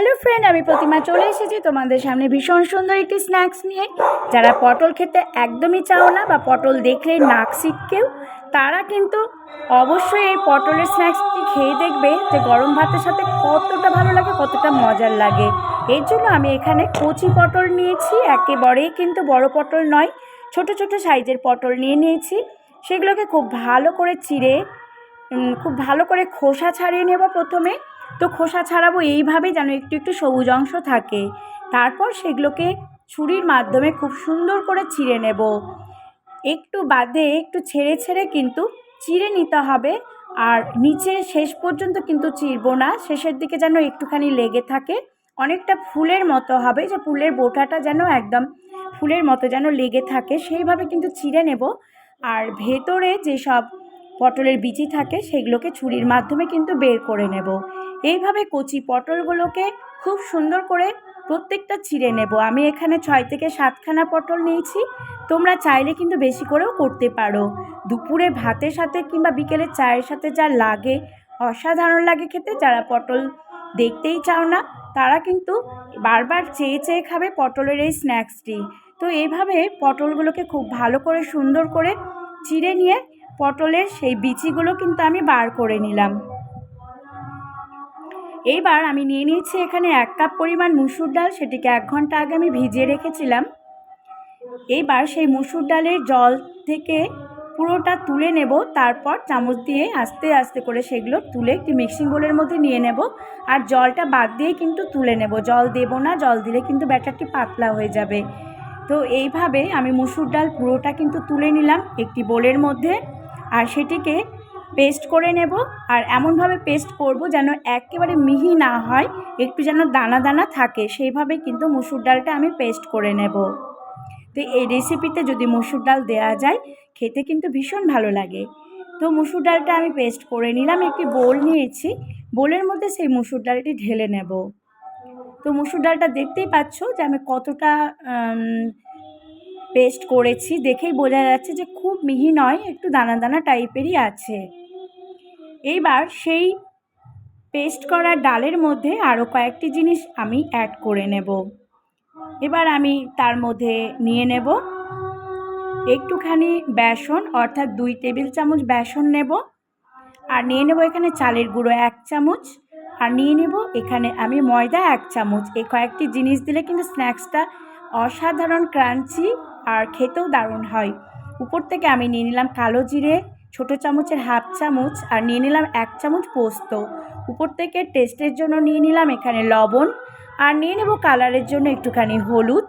Hello friend আমি প্রতিমা চলে এসেছি তোমাদের সামনে ভীষণ সুন্দর একটি স্ন্যাক্স নিয়ে। যারা পটল খেতে একদমই চাও না বা পটল দেখলে নাক সিটকেও, তারা কিন্তু অবশ্যই এই পটলের স্ন্যাক্সটি খেয়ে দেখবে যে গরম ভাতের সাথে কতটা ভালো লাগে, কতটা মজার লাগে। এর জন্য আমি এখানে কচি পটল নিয়েছি। একেবারেই কিন্তু বড় পটল নয়, ছোট ছোট সাইজের পটল নিয়ে নিয়েছি। সেগুলোকে খুব ভালো করে চিড়ে খুব ভালো করে খোসা ছাড়িয়ে নেব প্রথমে। তো খোসা ছাড়াবো এইভাবে যেন একটু একটু সবুজ অংশ থাকে। তারপর সেগুলোকে ছুরির মাধ্যমে খুব সুন্দর করে চিড়ে নেব। একটু বাদে একটু ছেড়ে ছেড়ে কিন্তু চিড়ে নিতে হবে। আর নিচে শেষ পর্যন্ত কিন্তু চিরবো না। শেষের দিকে যেন একটুখানি লেগে থাকে। অনেকটা ফুলের মতো হবে যে ফুলের বোটাটা যেন একদম ফুলের মতো যেন লেগে থাকে। সেইভাবে কিন্তু চিড়ে নেব। আর ভেতরে যেসব পটলের বিচি থাকে, সেগুলোকে ছুরির মাধ্যমে কিন্তু বের করে নেব। এইভাবে কচি পটলগুলোকে খুব সুন্দর করে প্রত্যেকটা চিড়ে নেব। আমি এখানে ছয় থেকে সাতখানা পটল নিয়েছি। তোমরা চাইলে কিন্তু বেশি করেও করতে পারো। দুপুরে ভাতের সাথে কিংবা বিকেলে চায়ের সাথে যা লাগে, অসাধারণ লাগে খেতে, যারা পটল দেখতেই চাও না, তারা কিন্তু বারবার চেয়ে চেয়ে খাবে পটলের এই স্ন্যাক্সটি। তো এইভাবে পটলগুলোকে খুব ভালো করে সুন্দর করে চিড়ে নিয়ে পটলের সেই বিচিগুলো কিন্তু আমি বার করে নিলাম। এইবার আমি নিয়ে নিয়েছি এখানে এক কাপ পরিমাণ মুসুর ডাল, সেটিকে এক ঘণ্টা আগে আমি ভিজিয়ে রেখেছিলাম। এইবার সেই মুসুর ডালের জল থেকে পুরোটা তুলে নেব, তারপর চামচ দিয়ে আস্তে আস্তে করে সেগুলো তুলে একটি মিক্সিং বোলের মধ্যে নিয়ে নেব। আর জলটা বাদ দিয়ে কিন্তু তুলে নেব। জল দেব না, জল দিলে কিন্তু ব্যাটারটি পাতলা হয়ে যাবে। তো এইভাবে আমি মুসুর ডাল পুরোটা কিন্তু তুলে নিলাম একটি বোলের মধ্যে। আর সেটিকে পেস্ট করে নেব আর এমনভাবে পেস্ট করব যেন একেবারে মিহি না হয়, একটু যেন দানা দানা থাকে। সেইভাবে কিন্তু মুসুর ডালটা আমি পেস্ট করে নেব। তো এই রেসিপিতে যদি মুসুর ডাল দেওয়া যায়, খেতে কিন্তু ভীষণ ভালো লাগে। তো মুসুর ডালটা আমি পেস্ট করে নিলাম, একটি বোল নিয়েছি। বোলের মধ্যে সেই মুসুর ডালটি ঢেলে নেব। তো মুসুর ডালটা দেখতেই পাচ্ছ যে আমি কতটা পেস্ট করেছি, দেখেই বোঝা যাচ্ছে যে খুব মিহি নয়, একটু দানা দানা টাইপেরই আছে। এইবার সেই পেস্ট করা ডালের মধ্যে আরও কয়েকটি জিনিস আমি অ্যাড করে নেব। এবার আমি তার মধ্যে নিয়ে নেব একটুখানি বেসন, অর্থাৎ দুই টেবিল চামচ বেসন নেব। আর নিয়ে নেব এখানে চালের গুঁড়ো এক চামচ। আর নিয়ে নেব এখানে আমি ময়দা এক চামচ। এই কয়েকটি জিনিস দিলে কিন্তু স্ন্যাক্সটা অসাধারণ ক্রাঞ্চি আর খেতেও দারুণ হয়। উপর থেকে আমি নিয়ে নিলাম কালো জিরে, ছোটো চামচের হাফ চামচ আর নিয়ে নিলাম এক চামচ পোস্ত। উপর থেকে টেস্টের জন্য নিয়ে নিলাম এখানে লবণ আর নিয়ে নেব কালারের জন্য একটুখানি হলুদ।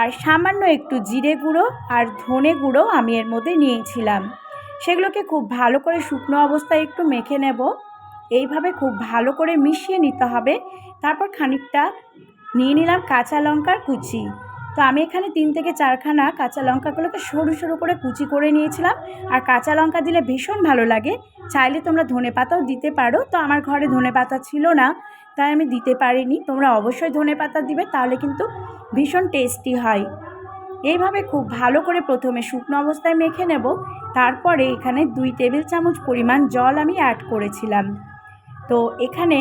আর সামান্য একটু জিরে গুঁড়ো আর ধনে গুঁড়ো আমি এর মধ্যে নিয়েছিলাম। সেগুলোকে খুব ভালো করে শুকনো অবস্থায় একটু মেখে নেব। এইভাবে খুব ভালো করে মিশিয়ে নিতে হবে। তারপর খানিকটা নিয়ে নিলাম কাঁচা লঙ্কার কুচি। তো আমি এখানে তিন থেকে চারখানা কাঁচা লঙ্কাগুলোকে সরু সরু করে কুচি করে নিয়েছিলাম। আর কাঁচা লঙ্কা দিলে ভীষণ ভালো লাগে। চাইলে তোমরা ধনে পাতাও দিতে পারো। তো আমার ঘরে ধনে পাতা ছিল না, তাই আমি দিতে পারিনি। তোমরা অবশ্যই ধনে পাতা দিবে, তাহলে কিন্তু ভীষণ টেস্টি হয়। এইভাবে খুব ভালো করে প্রথমে শুকনো অবস্থায় মেখে নেব। তারপরে এখানে দুই টেবিল চামচ পরিমাণ জল আমি অ্যাড করেছিলাম। তো এখানে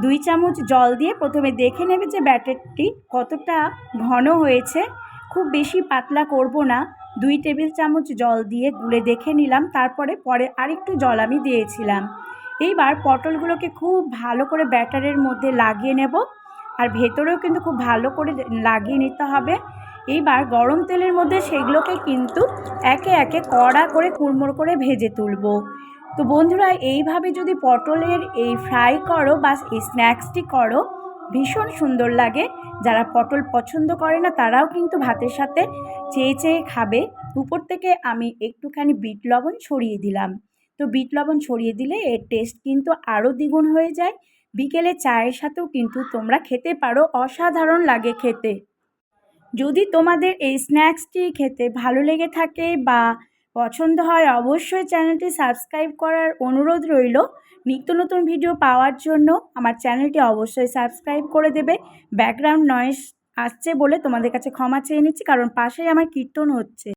দুই চামচ জল দিয়ে প্রথমে দেখে নেবে যে ব্যাটারটি কতটা ঘন হয়েছে। খুব বেশি পাতলা করব না। দুই টেবিল চামচ জল দিয়ে গুলে দেখে নিলাম। তারপরে পরে আরেকটু জল আমি দিয়েছিলাম। এইবার পটলগুলোকে খুব ভালো করে ব্যাটারের মধ্যে লাগিয়ে নেব। আর ভেতরেও কিন্তু খুব ভালো করে লাগিয়ে নিতে হবে। এইবার গরম তেলের মধ্যে সেগুলোকে কিন্তু একে একে কড়া করে কুড়মুড় করে ভেজে তুলব। তো বন্ধুরা, এইভাবে যদি পটলের এই ফ্রাই করো বা এই স্ন্যাক্সটি করো, ভীষণ সুন্দর লাগে। যারা পটল পছন্দ করে না, তারাও কিন্তু ভাতের সাথে চেয়ে চেয়ে খাবে। উপর থেকে আমি একটুখানি বিট লবণ ছড়িয়ে দিলাম। তো বিট লবণ ছড়িয়ে দিলে এর টেস্ট কিন্তু আরও দ্বিগুণ হয়ে যায়। বিকেলে চায়ের সাথেও কিন্তু তোমরা খেতে পারো, অসাধারণ লাগে খেতে। যদি তোমাদের এই স্ন্যাক্সটি খেতে ভালো লেগে থাকে বা পছন্দ হয় অবশ্যই চ্যানেলটি সাবস্ক্রাইব করার অনুরোধ রইল। নিত্য নতুন ভিডিও পাওয়ার জন্য আমার চ্যানেলটি অবশ্যই সাবস্ক্রাইব করে দেবে। ব্যাকগ্রাউন্ড নয়েস আসছে বলে তোমাদের কাছে ক্ষমা চেয়ে নিচ্ছি, কারণ পাশেই আমার কীর্তন হচ্ছে।